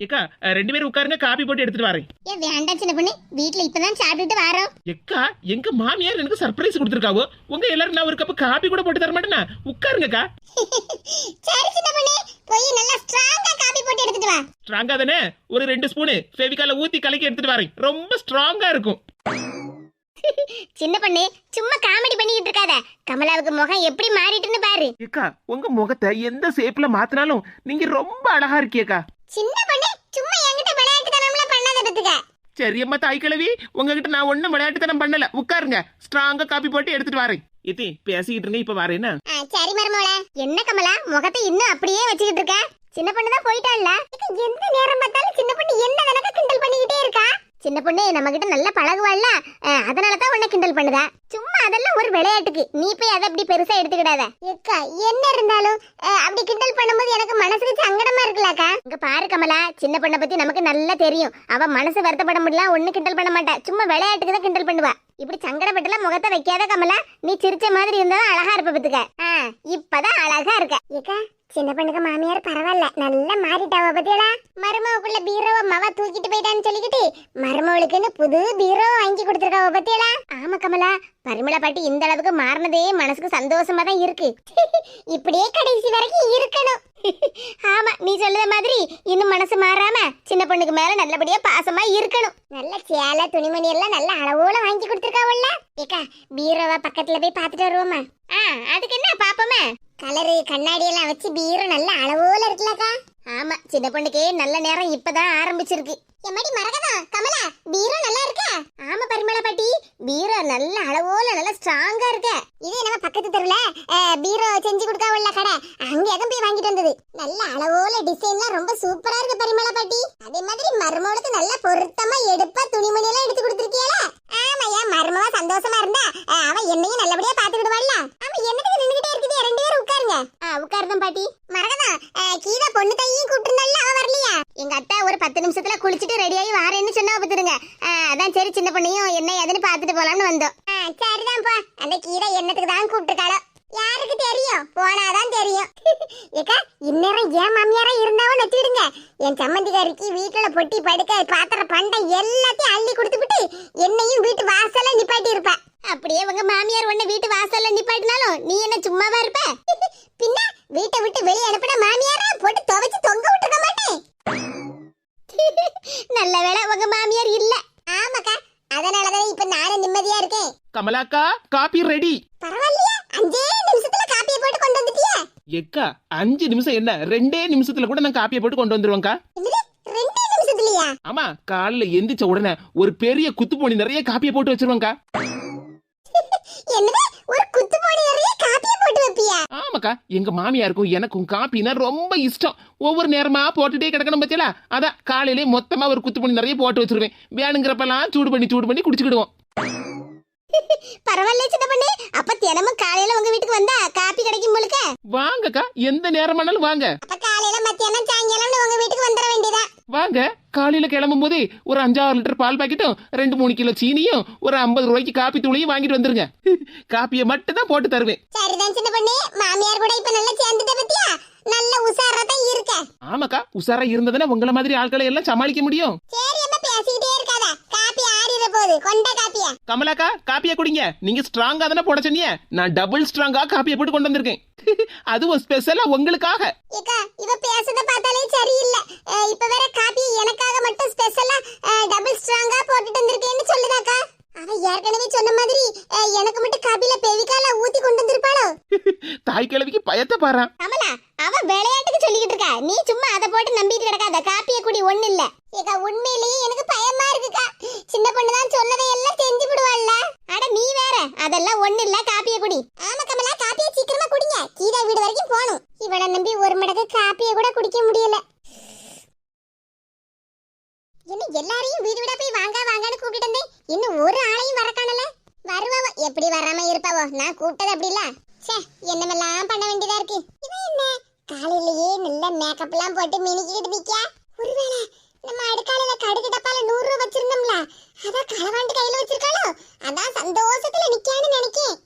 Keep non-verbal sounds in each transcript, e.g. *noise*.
ஏக்கா ரெண்டு பேரும் உட்காருங்க காபி போட்டு எடுத்துட்டு வரேன். ஏன் வேண்டாம் சின்ன பொண்ணு வீட்ல இப்பதான் சாப்பிட்டுட்டு வரோம். எக்கா எங்க மாமியார் எனக்கு சர்ப்ரைஸ் கொடுத்துருக்காவோ? உங்க எல்லாரும் நான் ஒரு கப் காபி கூட போட்டு தர மாட்டேனா? உட்காருங்கக்கா. *laughs* சரி சின்ன பொண்ணு போய் நல்லா ஸ்ட்ராங்கா காபி போட்டு எடுத்துட்டு வா. ஸ்ட்ராங்கா தானே? ஒரு ரெண்டு ஸ்பூனு ஃபெவிகால ஊத்தி கலக்கி எடுத்துட்டு வரேன். ரொம்ப ஸ்ட்ராங்கா இருக்கும். *laughs* சின்ன பொண்ணு சும்மா காமெடி பண்ணிக்கிட்டு இருக்காத. கமலாவுக்கு முகம் எப்படி மாறிட்டுன்னு பாரு. ஏக்கா உங்க முகத்தை எந்த ஷேப்ல மாத்தினாலும் நீங்க ரொம்ப அழகா இருக்கீக்கா சின்ன பொண்ணு சும்மா என்கிட்ட விளையாட்டுத்தனம்ல பண்ணாத சரியம்மா தாய் கிழவி உங்ககிட்ட நான் ஒண்ணும் விளையாட்டுத்தனம் பண்ணல. உட்காருங்க. ஸ்ட்ராங்கா காப்பி போட்டு எடுத்துட்டு வரேன். இத்தி பேசிக்கிட்டு இருங்க இப்ப வரேன்னா சரி மருமோள என்ன கமலா முகத்தை இன்னும் அப்படியே வச்சுக்கிட்டு இருக்க? சின்ன பொண்ணு தான் போயிட்டா இல்ல எந்த நேரம் பார்த்தாலும் சின்ன பொண்ணு என்ன கணக்க கிண்டல் பண்ணிக்கிட்டே இருக்கா? சின்ன பொண்ணு நம்ம கிட்ட நல்லா பழகுவாள்ல. அதனால தான் உன்னை கிண்டல் பண்ணுதா? சும்மா ஒரு விளையாட்டுக்கு. நீ போய் அதை அப்படி பெருசா எடுத்துக்கிடாத. ஏக்கா என்ன இருந்தாலும் அப்படி கிண்டல் பண்ணும்போது எனக்கு மனசுக்கு சங்கடமா இருக்குல்லக்கா. இங்க பாரு கமலா சின்ன பொண்ணை பத்தி நமக்கு நல்லா தெரியும். அவ மனசு வருத்தப்பட முடியல ஒண்ணு கிண்டல் பண்ண மாட்டா. சும்மா விளையாட்டுக்கு தான் கிண்டல் பண்ணுவா. இப்படி சங்கடப்பட்டுலாம் முகத்தை வைக்காத கமலா நீ சிரிச்ச மாதிரி இருந்தா அழகா இருப்ப பத்துக்க. இப்பதான் அழகா இருக்க. ஏக்கா சின்ன பொண்ணுக்கு மாமியார் பரவாயில்ல. நல்லா மாறிட்டாவ பத்தியலா? மருமவுக்குள்ள பீரோவை மவ தூக்கிட்டு போயிட்டான்னு சொல்லிக்கிட்டு மருமவளுக்குன்னு புது பீரோவை வாங்கி கொடுத்துருக்காவ பத்தியலா? ஆமா கமலா. பரிமளா பாட்டி இந்த அளவுக்கு மாறினதே மனசுக்கு சந்தோஷமா தான் இருக்கு. *laughs* இப்படியே கடைசி வரைக்கும் இருக்கணும். *laughs* ஆமா நீ சொல்லுத மாதிரி இன்னும் மனசு மாறாம சின்ன பொண்ணுக்கு மேல நல்லபடியா பாசமா இருக்கணும். நல்ல சேலை துணிமணி எல்லாம் நல்ல அளவோல வாங்கி கொடுத்துருக்காவல்ல. ஏக்கா பீரோவா பக்கத்துல போய் பார்த்துட்டு வருவோமா? ஆ அதுக்கு என்ன பாப்போமே கலரு கண்ணாடி எல்லாம் வச்சு பீரோ நல்ல அளவோல இருக்குல்லக்கா. ஆமா சின்ன பொண்ணுக்கு நல்ல நேரம் இப்பதான் ஆரம்பிச்சிருக்கு. எம்மாடி மரகதா கமலா பீரோ நல்லா இருக்கா? ஆமா பரிமளா பாட்டி பீரோ நல்ல அளவோல நல்ல ஸ்ட்ராங்கா இருக்க? பக்கத்து தெருல பீரோ செஞ்சு கொடுக்காவல்ல கடை. அங்க எதுவும் போய் வாங்கிட்டு வந்தது. நல்ல அளவோல டிசைன்லாம் ரொம்ப சூப்பரா இருக்கு பரிமள பாட்டி. அதே மாதிரி மருமகளுக்கு நல்லா பொருத்தமா எடுப்பா துணிமணி எல்லாம் எடுத்து கொடுத்துருக்கியால ஆமா மருமவா சந்தோஷமா இருந்தா அஹ், அவ என்னையும் நல்லபடியா பாத்துக்கிடுவாள்ல ஆமா என்னத்துக்கு நின்னுகிட்டே இருக்குது ரெண்டு பேரும் உட்காருங்க. உட்காருதான் பாட்டி. மரகதா கீதா பொண்ணு தையும் கூப்பிட்டுருந்தால அவ வரலையா? எங்க அத்தா ஒரு பத்து நிமிஷத்துல குளிச்சுட்டு ரெடியாகி வாரேன்னு சொன்னா பத்துருங்க அதான் சரி சின்ன பொண்ணையும் என்ன ஏதுன்னு பாத்துட்டு போலாம்னு வந்தோம். சரிதான் பா. அந்த கீரை என்னத்துக்கு தான் கூப்பிட்டுருக்காளோ. யாருக்கு தெரியும்? போனாதான் தெரியும். *laughs* ஏக்கா இந்நேரம் என் மாமியாரா இருந்தாவும் நச்சுடுங்க என் சம்மந்திக்காரிக்கு வீட்டுல பொட்டி படுக்க பாத்திர பண்டை எல்லாத்தையும் அள்ளி கொடுத்துவிட்டு என்னையும் வீட்டு வாசல்ல நிப்பாட்டி இருப்ப. அப்படியே உங்க மாமியார் உன்னை வீட்டு வாசல்ல நிப்பாட்டினாலும் நீ என்ன சும்மாவா இருப்ப? *laughs* பின்ன வீட்டை விட்டு வெளியே அனுப்ப மாமியாரா போட்டு துவைச்சு தொங்க விட்டுருக்க மாட்டேன் நல்ல வேளை உங்க மாமியார் இல்ல ஆமாக்கா அதனாலதான் இப்ப நானும் நிம்மதியா இருக்கேன் கமலாக்கா காபி ரெடி பரவாயில்லையா அஞ்சே நிமிஷத்துல காப்பியை போட்டு கொண்டு வந்துட்டியா எக்கா அஞ்சு நிமிஷம் என்ன? ரெண்டே நிமிஷத்துல கூட நான் காப்பியை போட்டு கொண்டு வந்துருவேன்க்கா. ஆமா காலைல எந்திரிச்ச உடனே ஒரு பெரிய குத்து போனி நிறைய காப்பியை போட்டு வச்சிருவேன்க்கா *laughs* ஆமாக்கா எங்க மாமியாருக்கும் எனக்கும் காப்பினா ரொம்ப இஷ்டம். ஒவ்வொரு நேரமா போட்டுட்டே கிடக்கணும் பத்தியலா? அதான் காலையிலே மொத்தமா ஒரு குத்து பண்ணி நிறைய போட்டு வச்சிருவேன். வேணுங்கிறப்பெல்லாம் சூடு பண்ணி சூடு பண்ணி குடிச்சுக்கிடுவோம். *laughs* பரவாயில்ல சின்ன பண்ணி அப்ப தினமும் காலையில உங்க வீட்டுக்கு வந்தா வாங்கக்கா எந்த நேரமானாலும் வாங்க. வாங்க காலையில கிளம்பும் போதே ஒரு அஞ்சாறு லிட்டர் பால் பாக்கெட்டும் ரெண்டு மூணு கிலோ சீனியும் ஒரு ஐம்பது ரூபாய்க்கு காப்பி தூளையும் வாங்கிட்டு வந்துருங்க. *laughs* காப்பியை மட்டும் தான் போட்டு தருவேன். சரிதான் சின்ன பண்ணி மாமியார் கூட இப்ப நல்லா சேர்ந்துட்ட பத்தியா? நல்ல உசாரா தான் இருக்க. ஆமாக்கா உசாரா இருந்ததுன்னா உங்கள மாதிரி ஆட்களை எல்லாம் சமாளிக்க முடியும். சரி அப்ப பேசிக்கிட்டே இருக்காத. காப்பி ஆறிட போகுது. கொண்ட காப்பியா. கமலாக்கா காப்பியை குடிங்க. நீங்க ஸ்ட்ராங்கா தானே போட சொன்னீங்க? நான் டபுள் ஸ்ட்ராங்கா காப்பியை போட்டு கொண்டு வந்திருக்கேன். *laughs* அதுவும் ஸ்பெஷலா உங்களுக்காக. ஏக்கா இவ பேசுறத பார்த்தாலே சரியில்லை. இப்ப வேற காப்பி எனக்காக மட்டும் ஸ்பெஷலா டபுள் ஸ்ட்ராங்கா போட்டுட்டு வந்திருக்கேன்னு சொல்லுதாக்கா. அவ ஏற்கனவே சொன்ன மாதிரி எனக்கு மட்டும் காப்பில பெவிகால ஊத்தி கொண்டு வந்திருப்பாளோ? *laughs* தாய் கிழவிக்கு பயத்தை பாரு கமலா அவ விளையாட்டுக்கு சொல்லிக்கிட்டு இருக்கா. நீ சும்மா அதை போட்டு நம்பிட்டு கிடக்காத. காப்பிய குடி ஒண்ணு இல்ல. ஏக்கா உண்மையிலேயே எனக்கு பயமா இருக்குக்கா. சின்ன பொண்ணு தான் சொன்னதை எல்லாம் செஞ்சு விடுவாள்ல. அட நீ வேற. அதெல்லாம் ஒண்ணு இல்ல காப்பிய குடி. ஆமா கமலா காப்பிய சீக்கிரமா குடிங்க. கீதா வீடு வரைக்கும் போகணும். இவளை நம்பி ஒரு மடக்கு காப்பிய கூட குடிக்க முடியல. என்ன எல்லாரையும் வீடு வீடா போய் வாங்க வாங்கன்னு கூப்பிட்டு இருந்தேன் இன்னும் ஒரு ஆளையும் வர காணல. வருவாவோ? எப்படி வராம இருப்பாவோ? நான் கூப்பிட்டது அப்படி இல்ல சே என்னமெல்லாம் பண்ண வேண்டியதா இருக்கு? காலையிலேயே நல்ல மேக்கப் எல்லாம் போட்டு மினிக்கிட்டு நிக்கா ஒருவேளை நம்ம அடுக்காலையில கடுகு டப்பால நூறு ரூபா வச்சிருந்தோம்ல அதான் களவாண்டு கையில வச்சிருக்காளோ? அதான் சந்தோஷத்துல நிக்கான்னு நினைக்கேன்.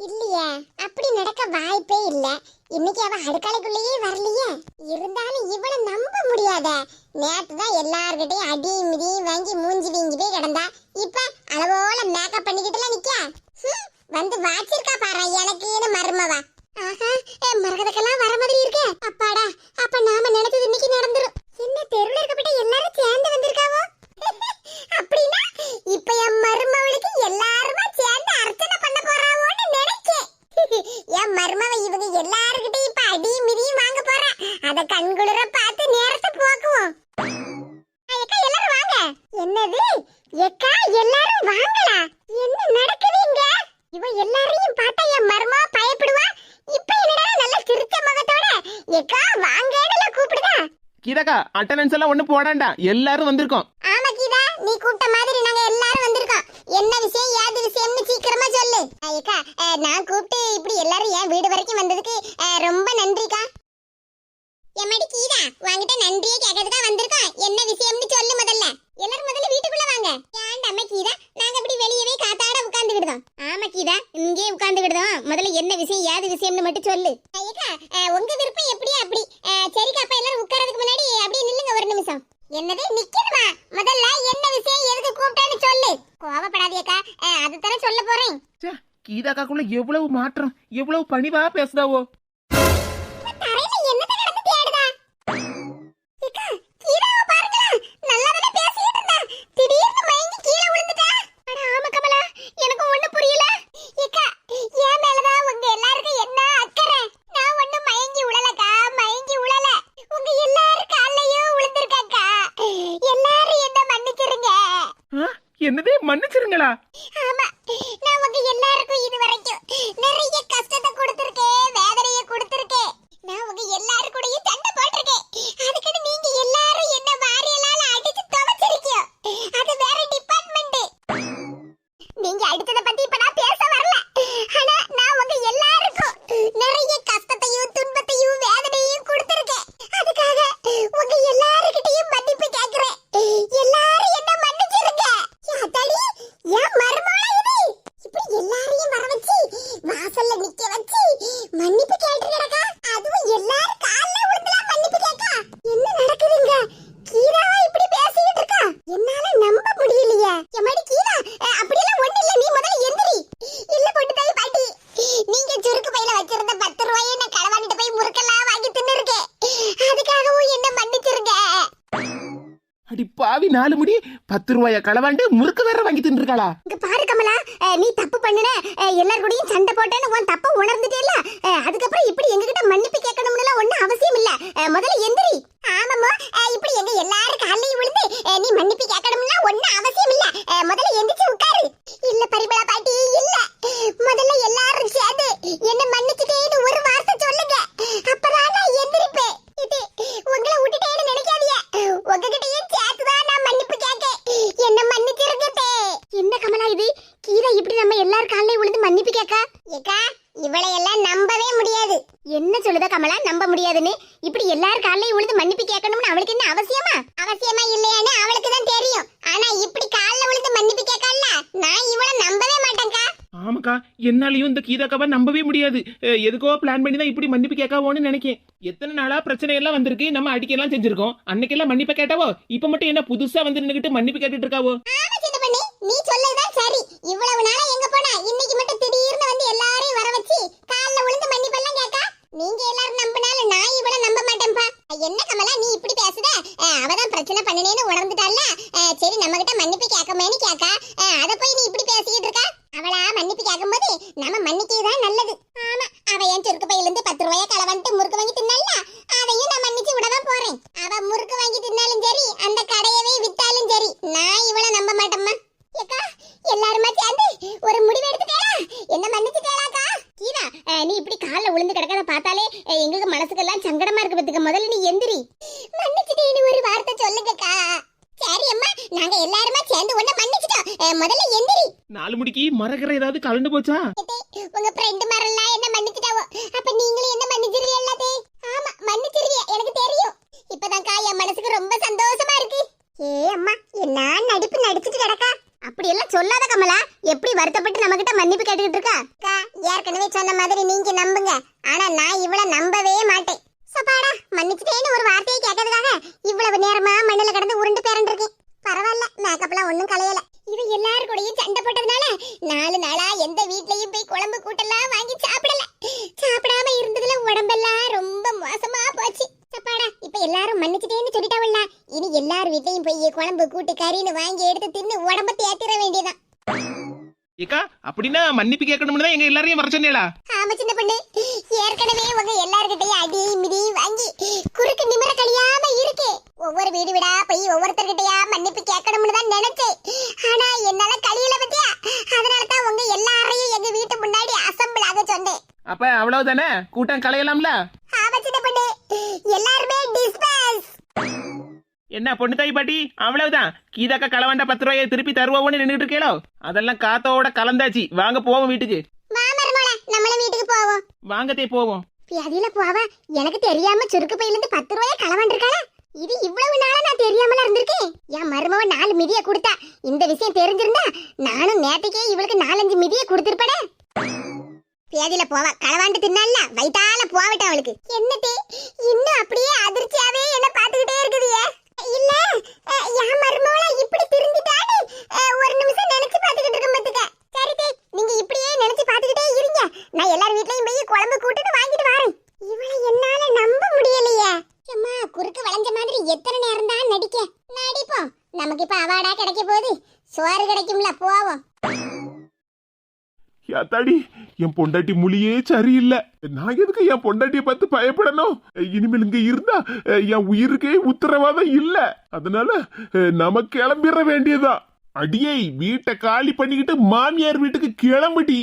இல்லையே அப்படி நடக்க வாய்ப்பே இல்ல. இன்னைக்கு அவ அடுக்காலைக்குள்ளேயே வரலையே இருந்தாலும் இவளை நம்ப முடியாத நேத்து தான் எல்லார்கிட்டயும் அடி மிதியும் வாங்கி மூஞ்சி வீங்கிட்டே கிடந்தா இப்ப அளவோல மேக்கப் பண்ணிக்கிட்டுல நிக்க ஹம், வந்து வாச்சிருக்கா பாரு எனக்குன்னு மருமவ ஆஹா என் மரகதக்கெல்லாம் வர மாதிரி இருக்கே அப்பாடா அப்ப நாம நினைச்சது இன்னைக்கு நடந்துரும் என்ன தெருவுல இருக்கப்பட்ட எல்லாரும் சேர்ந்து வந்திருக்காவோ அப்படின்னா இப்ப என் மருமவளுக்கு எல்லாருமா சேர்ந்து அர்ச்சனை பண்ண போறாவோன்னு நினைச்சேன் என் மருமவ இவங்க எல்லாருக்கிட்டையும் இப்ப அடி மிதியும் வாங்க போறா அத கண்குளிர பார்த்து நேரத்தை போக்குவோம் அக்கா எல்லாரும் வாங்க என்னது எக்கா எல்லாரும் வாங்களா என்ன நடக்குது இங்க இவ எல்லாரையும் பார்த்தா என் மருமா பயப்படுவா இப்ப என்னடா நல்ல சிரிச்ச முகத்தோட எக்கா வாங்கன்னு கூப்பிடுதா கீதாக்கா அட்டனன்ஸ் எல்லாம் ஒண்ணு போடாண்டா. எல்லாரும் வந்திருக்கோம். ஆமா கீதா நீ கூப்பிட்ட மாதிரி நாங்க எல்லாரும் வந்திருக்கோம். என்ன விஷயம் ஏது விஷயம்னு சீக்கிரமா சொல்லு. ஐயக்கா நான் கூப்பிட்டு இப்படி எல்லாரும் என் வீடு வரைக்கும் வந்ததுக்கு ரொம்ப நன்றிக்கா. எம்மாடி கீதா வாங்கிட்ட நன்றியே கேட்கறதுக்கா வந்திருக்கோம். என்ன விஷயம் சொல்லு முதல்ல எல்லாரும் முதல்ல வீட்டுக்குள்ள வாங்க ஏன்டா அம்மா கீதா நாங்க இப்படி வெளியவே காத்தாட உட்கார்ந்துக்கிடுதோம் ஆமா கீதா இங்கே உட்கார்ந்துக்கிடுதோம் முதல்ல என்ன விஷயம் ஏது விஷயம்னு மட்டும் சொல்லு ஐயக்கா அஹ், உங்க விருப்பம் எப்படியா அப்படி அஹ், சரிக்கா அப்ப எல்லாரும் உட்கார்றதுக்கு முன்னாடி அப்படியே நில்லுங்க ஒரு நிமிஷம் என்னது நிக்கணுமா முதல்ல என்ன விஷயம் எதுக்கு கூப்பிட்டான்னு சொல்லு கோவப்படாதீக்கா அது தானே சொல்ல போறேன் ச்சே, கீதாக்காக்குள்ள எவ்வளவு மாற்றம் எவ்வளவு பணிவா பேசுதாவோ தரையில என்னத்த கிடந்து தேடுதா ஏக்கா கீழாவை பாருங்களா நல்லா தானே பேசிட்டு இருந்தா திடீர்னு மயங்கி கீழே விழுந்துட்டா அட ஆமா கமலா எனக்கு ஒண்ணு புரியல ஏக்கா என் மேலதான் உங்க எல்லாருக்கும் என்ன அக்கறை நான் ஒண்ணும் மயங்கி உழலக்கா மயங்கி உழல உங்க எல்லாரும் காலையும் விழுந்திருக்கக்கா எல்லாரும் என்ன மன்னிச்சிருங்க ஆ, என்னது மன்னிச்சிருங்களா ஆமா நான் உங்க எல்லாருக்கும் இது வரைக்கும் நிறைய கஷ்டத்தை கொடுத்திருக்கேன் வேதனையை கொடுத்திருக்கேன் நான் உங்க எல்லாரு கூடயும் சண்டை போட்டிருக்கேன் அதுக்குன்னு நீங்க எல்லாரும் என்ன வாரியலால அடிச்சு துவைச்சிருக்கீங்க அது வேற டிபார்ட்மெண்ட் நீங்க அடிச்சத பத்தி இப்ப நான் பேச வரல ஆனா நான் உங்க எல்லாருக்கும் நிறைய கஷ்டத்தையும் துன்பத்தையும் வேதனையும் கொடுத்திருக்கேன் அதுக்காக உங்க எல்லாருக்கிட்டையும் மன்னிப்பு கேக்குறேன் எல்லாரும் என்ன மன்னிச்சிருங்க அத்தாடி ஏன் மருமகளா இது இப்படி எல்லாரையும் வர வச்சு வாசல்ல நிக்க வச்சு மன்னிப்பு கேட்டு கிடக்கா அதுவும் எல்லாரும் கால்ல விழுந்துலாம் மன்னிப்பு கேட்கா என்ன நடக்குதுங்க கீதா இப்படி பேசிக்கிட்டு இருக்கா என்னால நம்ப முடியலையே எம்மாடி கீதா அஹ், அப்படியெல்லாம் ஒண்ணு இல்ல நீ முதல்ல எந்திரி இல்ல பொண்ணு தாய் பாட்டி நீங்க சுருக்கு பையில வச்சிருந்த பத்து ரூபாயை நான் களவாண்டிட்டு போய் முறுக்கெல்லாம் வாங்கி தின்னு இருக்கேன் அதுக்காகவும் என்ன மன்னிச்சிருங்க அடி பாவி நாலு முடி பத்து ரூபாய களவாண்டு முறுக்கு வேற வாங்கி தின்றுருக்காளா? இங்க பாரு கமலா நீ தப்பு பண்ணுன அஹ், எல்லார் கூடயும் சண்டை போட்டேன்னு உன் தப்ப உணர்ந்துட்டே இல்ல அதுக்கப்புறம் இப்படி எங்ககிட்ட மன்னிப்பு கேட்கணும்னு ஒண்ணும் அவசியம் இல்ல. முதல்ல எந்திரி. ஆமாம்மா இப்படி எங்க எல்லாரும் காலையும் விழுந்து நீ மன்னிப்பு கேட்கணும்னா ஒண்ணும் அவசியம் இல்ல. முதல்ல எந்திரிச்சு உட்காரு. இல்ல பரிமளா பாட்டி இல்ல. முதல்ல எல்லாரும் சேர்ந்து என்ன மன்னிச்சுட்டேன்னு ஒரு வார்த்தை சொல்லுங்க. அப்பதான் நான் எந்திரிப்பேன். இது உங்களை விட்டுட்டேன்னு நினைக்காதீங்க. உங்ககிட்டயே சேர்த்துதான் நான் மன்னிப்பு கேட்க என்ன மன்னிச்சிருக்கட்டே என்ன கமலா இது கீதா இப்படி நம்ம எல்லார் காலையும் விழுந்து மன்னிப்பு கேட்க ஏக்கா இவளை எல்லாம் நம்பவே முடியாது என்ன சொல்லுதா கமலா நம்ப முடியாதுன்னு இப்படி எல்லார் காலையும் விழுந்து மன்னிப்பு கேட்கணும்னு அவளுக்கு என்ன அவசியமா? அவசியமா இல்லையான்னு அவளுக்கு தான் தெரியும். ஆனா இப்படி கால்ல விழுந்து மன்னிப்பு கேட்கல? நான் இவளை நம்பவே மாட்டேன்க்கா. ஆமாக்கா என்னாலையும் இந்த கீதாக்காவை நம்பவே முடியாது. எதுக்கோ பிளான் பண்ணி தான் இப்படி மன்னிப்பு கேட்காவோன்னு நினைக்கேன். எத்தனை நாளா பிரச்சனை எல்லாம் வந்திருக்கு நம்ம அடிக்கலாம் செஞ்சிருக்கோம். அன்னைக்கெல்லாம் மன்னிப்பு கேட்டாவோ இப்ப மட்டும் என்ன புதுசா வந்து நின்னுகிட்டு மன்னிப்பு கேட்டுட்டு இருக்காவோ? நீ சொல்லதுதான் சரி. இவ்வளவு நாளா எங்க போனா? இன்னைக்கு மட்டும் திடீர்னு வந்து எல்லாரையும் வர வச்சு கால்ல விழுந்து மன்னிப்பெல்லாம் கேட்கா? நீங்க எல்லாரும் நம்பினாலும் நான் இவள நம்ப மாட்டேன்பா. என்ன கமலா நீ இப்படி பேசுத? அவதான் பிரச்சனை பண்ணினேன்னு உணர்ந்துட்டால அஹ், சரி நம்ம கிட்ட மன்னிப்பு கேட்கமேன்னு கேட்கா அஹ், அத போய் நீ இப்படி பேசிக்கிட்டு இருக்கா அவளா மன்னிப்பு கேட்கும்போது நம்ம மன்னிக்கதான் நல்லது ஆமா அவ என் சுருக்கு பையில இருந்து பத்து ரூபாய களவன்ட்டு முறுக்கு வாங்கி தின்னல்ல அதையும் நான் மன்னிச்சு விடதான் போறேன் அவ முறுக்கு வாங்கி தின்னாலும் சரி அந்த கடையவே வித்தாலும் சரி நான் இவள நம்ப மாட்டேம்மா ஏக்கா எல்லாருமா சேர்ந்து ஒரு முடிவு எடுத்துட்டேளா என்ன மன்னிச்சுட்டேளாக்கா கீதா அஹ், நீ இப்படி கால்ல விழுந்து கிடக்கறத பார்த்தாலே அஹ், எங்களுக்கு மனசுக்கெல்லாம் சங்கடமா இருக்கு பத்துக்க முதல்ல நீ எந்திரி மன்னிச்சுட்டேன்னு ஒரு வார்த்தை சொல்லுங்கக்கா சரி அம்மா நாங்க எல்லாருமா சேர்ந்து உன்னை மன்னிச்சிட்டோம் அஹ், முதல்ல எந்திரி நாலு முடிக்கு மரகரை ஏதாவது கலந்து போச்சா? உங்க ஃப்ரெண்ட் மாரெல்லாம் என்ன மன்னிச்சிட்டாவோ? அப்ப நீங்களும் என்ன மன்னிச்சிருவீ எல்லாத்தே ஆமா மன்னிச்சிருவீங்க. எனக்கு தெரியும். இப்பதான்க்கா என் மனசுக்கு ரொம்ப சந்தோஷமா இருக்கு. ஏ அம்மா என்ன நடிப்பு நடிச்சிட்டு கிடக்கா? அப்படி எல்லாம் சொல்லாத கமலா. எப்படி வருத்தப்பட்டு நம்ம கிட்ட மன்னிப்பு கேட்டுக்கிட்டு இருக்கா? ஏற்கனவே சொன்ன மாதிரி நீங்க நம்புங்க ஆனா நான் இவள நம்பவே மாட்டேன் சப்பாடா மன்னிச்சிட்டேன்னு ஒரு வார்த்தையை கேட்டதுக்காக இவ்வளவு நேரமா வருஷமா மண்ணுல கடந்து உருண்டு பேரண்டு இருக்கேன் பரவாயில்ல மேக்கப்லாம் ஒண்ணும் கலையல இது எல்லாரும் கூடயும் சண்டை போட்டதுனால நாலு நாளா எந்த வீட்லயும் போய் குழம்பு கூட்டெல்லாம் வாங்கி சாப்பிடல. சாப்பிடாம இருந்ததுல உடம்பெல்லாம் ரொம்ப மோசமா போச்சு. சப்பாடா இப்ப எல்லாரும் மன்னிச்சிட்டேன்னு சொல்லிட்டாவல்ல. இனி எல்லார் வீட்லயும் போய் குழம்பு கூட்டு கறின்னு வாங்கி எடுத்து தின்னு உடம்ப தேத்திர வேண்டியதான் ஏக்கா அப்படின்னா மன்னிப்பு கேட்கணும்னு தான் எங்க எல்லாரையும் வர ஆமா சின்ன பொண்ணு. ஏற்கனவே உங்க எல்லார்கிட்டயும் அடி மிதி வாங்கி குறுக்கு நிமிர கழியாம இருக்கு. ஒவ்வொரு வீடு வீடா போய் ஒவ்வொருத்தர்கிட்டயா மன்னிப்பு கேட்கணும்னு தான் நினைச்சேன். ஆனா என்னால கழியல பத்தியா? அப்ப அவ்வளவுதானே? கூட்டம் கலையலாம்ல என்ன பொண்ணு தாய் பாட்டி? அவ்வளவுதான். கீதாக்கா களவாண்ட பத்து ரூபாயை திருப்பி தருவோம்னு நின்றுட்டு இருக்கேளோ? அதெல்லாம் காத்தோட கலந்தாச்சு. வாங்க போவோம் வீட்டுக்கு. வாங்கத்தே போவோம். பியாதியில போவ? எனக்கு தெரியாம சுருக்கு பையில இருந்து பத்து ரூபாய களவாண்டிருக்காள? இது இவ்வளவு நாளா நான் தெரியாமல இருந்திருக்கேன். என் மருமவ நாலு மிதிய கொடுத்தா. இந்த விஷயம் தெரிஞ்சிருந்தா நானும் நேத்தைக்கே இவளுக்கு நாலஞ்சு மிதிய கொடுத்திருப்படே பியாதியில போவா. களவாண்டு தின்னால வயித்தால போவட்ட அவளுக்கு. என்னத்தே? இன்னும் அப்படியே அதிர்ச்சியாவே என்ன பாத்துக்கிட்டு இருக்குதியே இல்ல அஹ், என் மருமவள இப்படி திருந்திட்டான்னு அஹ், ஒரு நிமிஷம் நினைச்சு பாத்துக்கிட்டு இருக்க பாத்துக்க சரிதே நீங்க இப்படியே நினைச்சு பாத்துக்கிட்டே இருங்க நான் எல்லார் வீட்லயும் போய் குழம்பு கூட்டுட்டு வாங்கிட்டு வரேன் இவளை என்னால நம்ப முடியலையே சும்மா குறுக்கு வளைஞ்ச மாதிரி எத்தனை நேரம் தான் நடிக்க நடிப்போம் நமக்கு இப்ப அவார்டா கிடைக்க போகுது சோறு கிடைக்கும்ல போவோம் யாத்தாடி என் பொண்டாட்டி மொழியே சரியில்லை. நான் எதுக்கு என் பொண்டாட்டியை பார்த்து பயப்படணும்? இனிமேல் இங்க இருந்தா என் உயிருக்கே உத்தரவாதம் இல்ல. அதனால நம்ம கிளம்பிட வேண்டியதா அடியை வீட்டை காலி பண்ணிக்கிட்டு மாமியார் வீட்டுக்கு கிளம்புடி.